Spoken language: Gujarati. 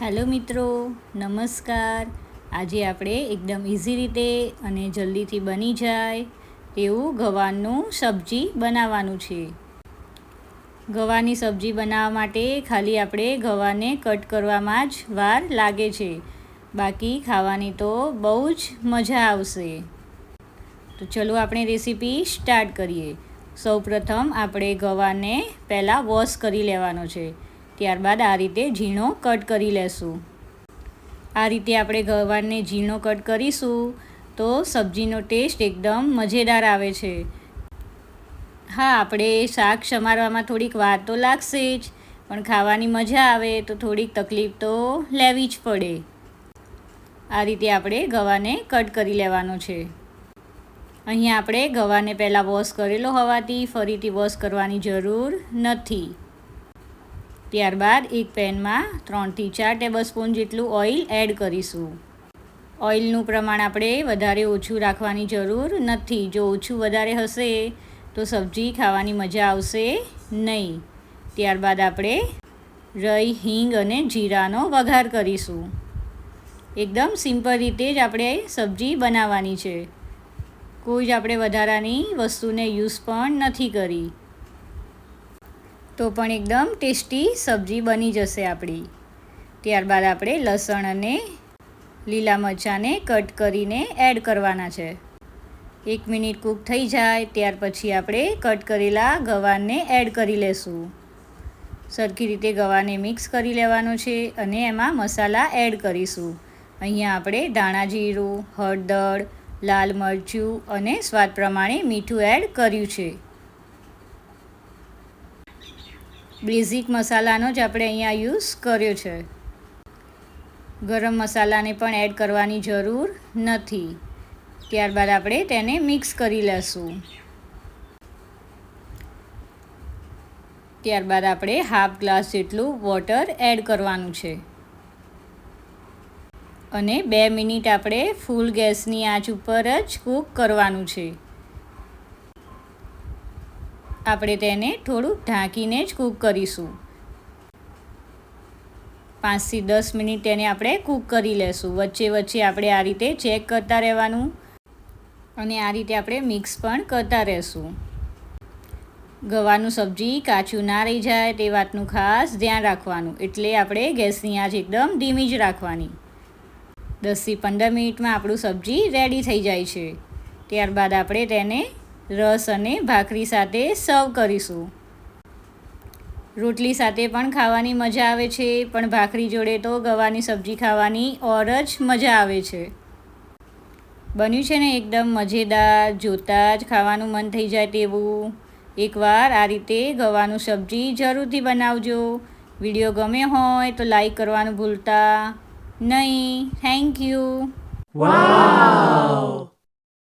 હેલો મિત્રો, નમસ્કાર. આજે આપણે એકદમ ઇઝી રીતે અને જલ્દીથી બની જાય તેવું ગવાનું સબ્જી બનાવવાનું છે. ગવાની સબ્જી બનાવવા માટે ખાલી આપણે ગવાને કટ કરવામાં જ વાર લાગે છે. બાકી ખાવાની તો બહુ જ મજા આવશે. તો ચલો આપણે રેસીપી સ્ટાર્ટ કરીએ. સૌપ્રથમ આપણે ગવાને પહેલાં વોશ કરી લેવાનો છે. ત્યારબાદ આ રીતે ઝીણો કટ કરી લેશું. આ રીતે આપણે ગવારને ઝીણો કટ કરીશું તો સબ્જીનો ટેસ્ટ એકદમ મજેદાર આવે છે. હા, આપણે શાક સમારવામાં થોડીક વાર તો લાગશે જ, પણ ખાવાની મજા આવે તો થોડીક તકલીફ તો લેવી જ પડે. આ રીતે આપણે ગવાને કટ કરી લેવાનો છે. અહીંયા આપણે ગવાને પહેલાં વોશ કરેલો હોવાથી ફરીથી વોશ કરવાની જરૂર નથી. ત્યારબાદ એક પેનમાં ત્રણથી ચાર ટેબલ સ્પૂન જેટલું ઓઇલ એડ કરીશું. ઓઇલનું પ્રમાણ આપણે વધારે ઓછું રાખવાની જરૂર નથી. જો ઓછું વધારે હશે, તો સબ્જી ખાવાની મજા આવશે નહીં. ત્યારબાદ આપણે રઈ, હિંગ અને જીરાનો વઘાર કરીશું. એકદમ સિમ્પલ રીતે જ આપણે સબ્જી બનાવવાની છે. કોઈ જ આપણે વધારાની વસ્તુને યુઝ પણ નથી કરી. તો પણ એકદમ ટેસ્ટી સબ્જી બની જશે આપણી. ત્યારબાદ આપણે લસણ અને લીલા મરચાંને કટ કરીને એડ કરવાના છે. એક મિનિટ કૂક થઈ જાય, ત્યાર પછી આપણે કટ કરેલા ગવારને એડ કરી લેશું. સરખી રીતે ગવાને મિક્સ કરી લેવાનો છે અને એમાં મસાલા એડ કરીશું. અહીંયા આપણે ધાણા જીરું, હળદર, લાલ મરચું અને સ્વાદ પ્રમાણે મીઠું એડ કર્યું છે. બેઝિક મસાલાનો જ આપણે અહીંયા યુઝ કર્યો છે. ગરમ મસાલાને પણ એડ કરવાની જરૂર નથી. ત્યારબાદ આપણે તેને મિક્સ કરી લઈશું ત્યારબાદ આપણે હાફ ગ્લાસ જેટલું વોટર એડ કરવાનું છે. અને બે મિનિટ આપણે ફૂલ ગેસની આંચ ઉપર જ કૂક કરવાનું છે. આપણે તેને થોડું ઢાંકીને જ કૂક કરીશું. પાંચથી દસ મિનિટ તેને આપણે કૂક કરી લેશું. વચ્ચે વચ્ચે આપણે આ રીતે ચેક કરતા રહેવાનું અને આ રીતે આપણે મિક્સ પણ કરતા રહેશું. ગવાનું સબ્જી કાચું ના રહી જાય તે વાતનું ખાસ ધ્યાન રાખવાનું. એટલે આપણે ગેસની આંચ એકદમ ધીમી જ રાખવાની. દસથી પંદર મિનિટમાં આપણું સબ્જી રેડી થઈ જાય છે. ત્યારબાદ આપણે તેને રસ અને ભાખરી સાથે સર્વ કરીશું. રોટલી સાથે પણ ખાવાની મજા આવે છે, પણ ભાખરી જોડે તો ગવાની સબ્જી ખાવાની ઓર જ મજા આવે છે. બન્યું છે ને એકદમ મજેદાર, જોતાં જ ખાવાનું મન થઈ જાય તેવું. એકવાર આ રીતે ગવાનું સબ્જી જરૂરથી બનાવજો. વીડિયો ગમે હોય તો લાઈક કરવાનું ભૂલતા નહીં. Thank you Wow!